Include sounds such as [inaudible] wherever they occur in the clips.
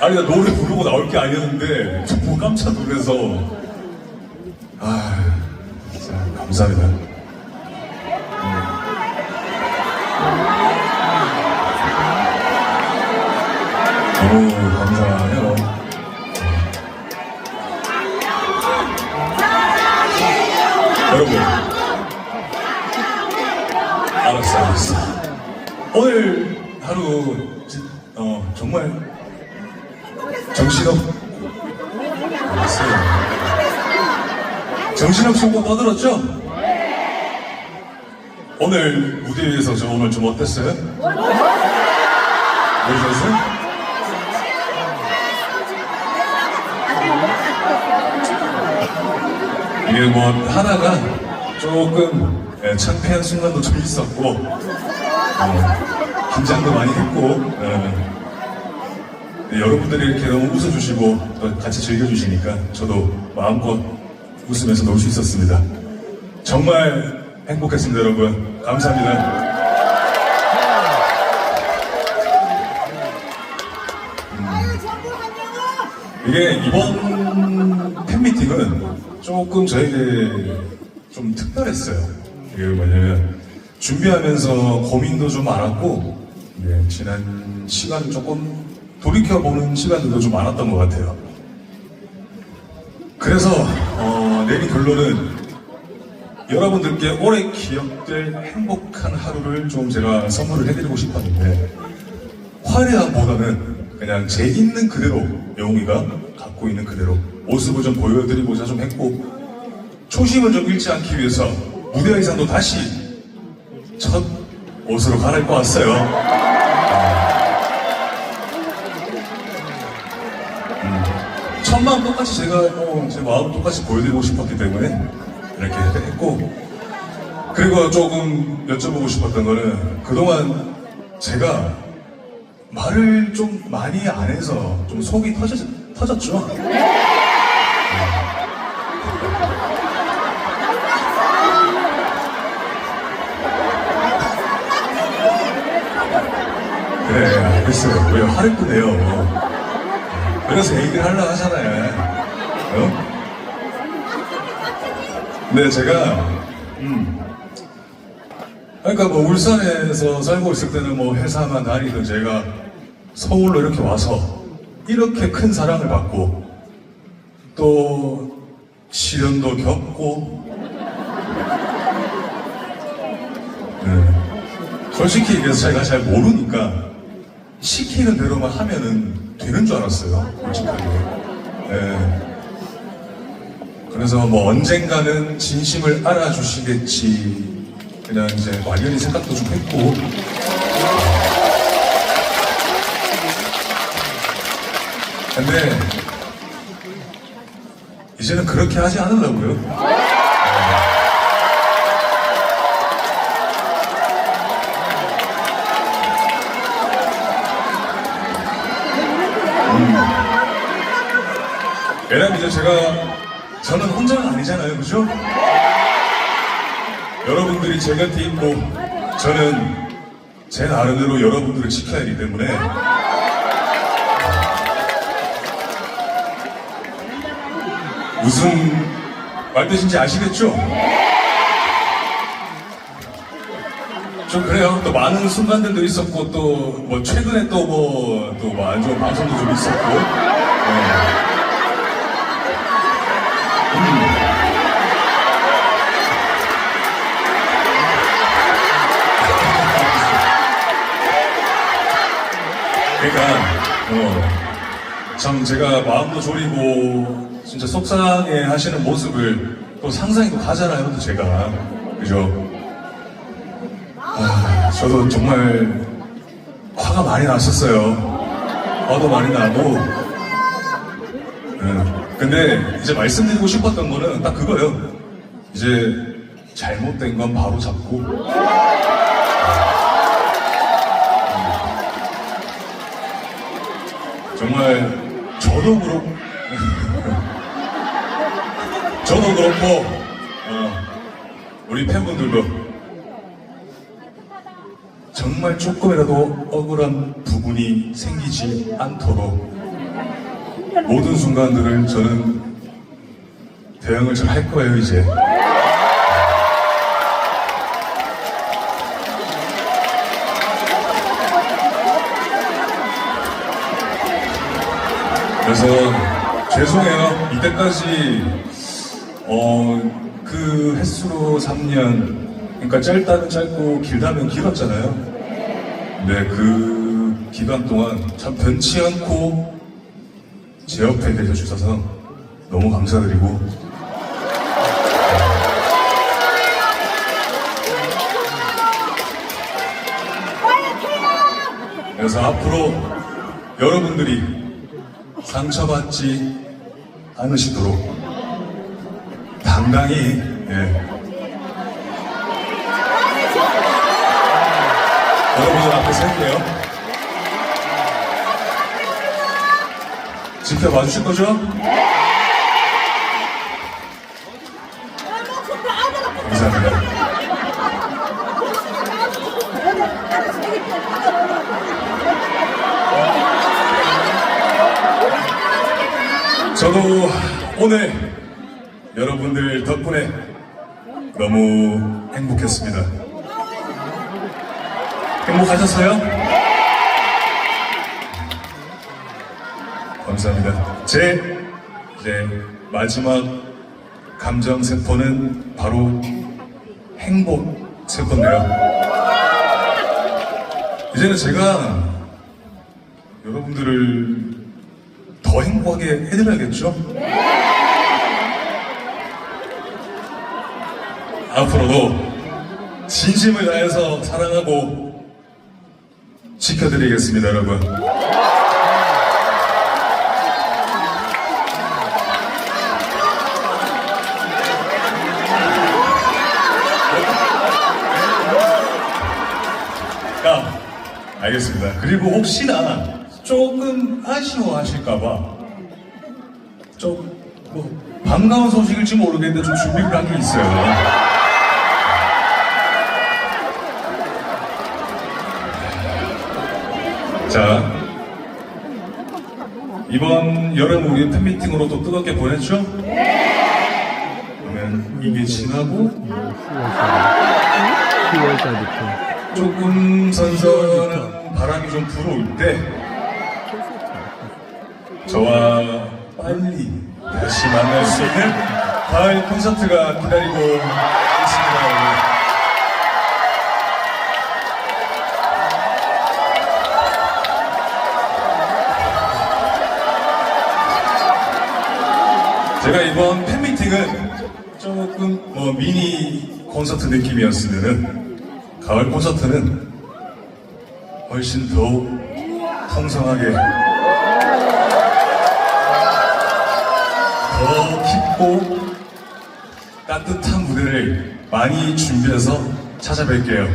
아니 나 노래 부르고 나올 게 아니었는데 정말 깜짝 놀라서. 아 진짜 감사합니다. 너무 감사해요. 여러분. 알았어 알았어. 오늘 하루 지- 어 정말 정신없 정신없이 고 떠들었죠? 오늘 무대 위에서 저 오늘 좀 어땠어요? 모르셨어요? 이게 뭐 하나가 조금 예, 창피한 순간도 좀 있었고 어, 긴장도 많이 했고 예. 네, 여러분들이 이렇게 너무 웃어주시고 또 같이 즐겨주시니까 저도 마음껏 웃으면서 놀 수 있었습니다. 정말 행복했습니다, 여러분. 감사합니다. 이게 이번 팬미팅은 조금 저에게 좀 특별했어요. 이게 뭐냐면 준비하면서 고민도 좀 많았고 네, 지난 시간 조금 돌이켜보는 시간들도 좀 많았던 것 같아요. 그래서 어, 내린 결론은 여러분들께 오래 기억될 행복한 하루를 좀 제가 선물을 해드리고 싶었는데 화려함보다는 그냥 제 있는 그대로 영웅이가 갖고 있는 그대로 모습을 좀 보여드리고자 좀 했고 초심을 좀 잃지 않기 위해서 무대 의상도 다시 첫 옷으로 갈아입고 왔어요. 첫 마음 똑같이 제가 어, 제 마음 똑같이 보여드리고 싶었기 때문에 이렇게 했고 그리고 조금 여쭤보고 싶었던 거는 그동안 제가 말을 좀 많이 안 해서 좀 속이 터졌, 터졌죠? 그래, 알겠어요. 왜 화를 끄네요. 그래서 얘기를 하려고 하잖아요. 어? 네, 제가, 음. 그러니까 뭐 울산에서 살고 있을 때는 뭐 회사만 다니던 제가 서울로 이렇게 와서 이렇게 큰 사랑을 받고 또 시련도 겪고 네. 솔직히 얘기해서 제가 잘 모르니까 시키는 대로만 하면은 되는 줄 알았어요 솔직하게. 네. 그래서 뭐 언젠가는 진심을 알아주시겠지. 그냥 이제 막연히 생각도 좀 했고. 근데 이제는 그렇게 하지 않으려고요 이제 제가 저는 혼자는 아니잖아요 그죠? 여러분들이 제 곁에 있고 저는 제 나름대로 여러분들을 지켜야 하기 때문에 무슨 말 뜻인지 아시겠죠? 좀 그래요. 또 많은 순간들도 있었고 또 뭐 최근에 또 뭐또뭐안 좋은 방송도 좀 있었고 네. 그러니까 어, 참 제가 마음도 졸이고 진짜 속상해 하시는 모습을 또 상상이 또 가잖아요 또 제가. 그죠? 아, 저도 정말 화가 많이 났었어요. 화도 많이 나고. 예. 근데 이제 말씀드리고 싶었던 거는 딱 그거예요. 이제 잘못된 건 바로 잡고. 정말 저도 그렇고. [laughs] 저도 그렇고. 어, 우리 팬분들도. 정말 조금이라도 억울한 부분이 생기지 않도록 모든 순간들을 저는 대응을 잘 할 거예요, 이제. 그래서 죄송해요. 이때까지 어, 그 횟수로 3년, 그러니까 짧다면 짧고 길다면 길었잖아요. 네, 그 기간 동안 참 변치 않고 제 옆에 계셔 주셔서 너무 감사드리고 그래서 앞으로 여러분들이 상처받지 않으시도록 당당히 예. 여러분들 앞에 설게요. 지켜봐 주실 거죠? 감사합니다. 저도 오늘 여러분들 덕분에 너무 행복했습니다. 행복하셨어요? 감사합니다. 제 이제 마지막 감정 세포는 바로 행복 세포인데요. 이제는 제가 여러분들을 더 행복하게 해드려야겠죠? 앞으로도 진심을 다해서 사랑하고 지켜드리겠습니다, 여러분. 아, 알겠습니다. 그리고 혹시나 조금 아쉬워하실까봐 좀 뭐, 반가운 소식일지 모르겠는데 좀 준비를 한 게 있어요. 자, 이번 여름 우리 팬미팅으로 또 뜨겁게 보냈죠? 그러면 이게 지나고 10월달부터 조금 선선한 바람이 좀 불어올 때 저와 빨리 다시 만날 수 있는 가을 콘서트가 기다리고 있습니다. 제가 이번 팬미팅은 조금 뭐 미니 콘서트 느낌이었으면은 가을 콘서트는 훨씬 더욱 풍성하게 더 깊고 따뜻한 무대를 많이 준비해서 찾아뵐게요.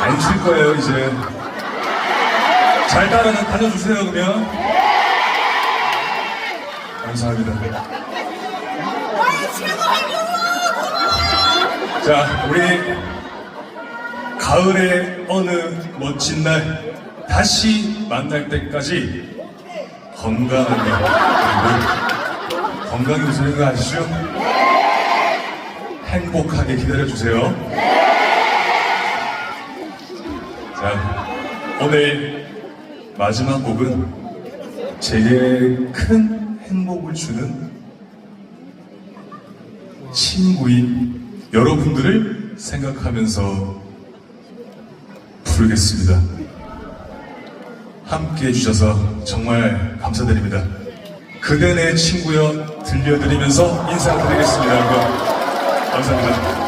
안칠 거예요, 이제. 잘 따라 다녀주세요, 그러면. 감사합니다. 자, 우리 가을의 어느 멋진 날 다시 만날 때까지 건강하게 그리고 건강이 우선인 거 아시죠? 행복하게 기다려주세요. 자, 오늘 마지막 곡은 제게 큰 행복을 주는 친구인 여러분들을 생각하면서 부르겠습니다. 함께 해주셔서 정말 감사드립니다. 그대 내 친구여 들려드리면서 인사드리겠습니다. 여러분. 감사합니다.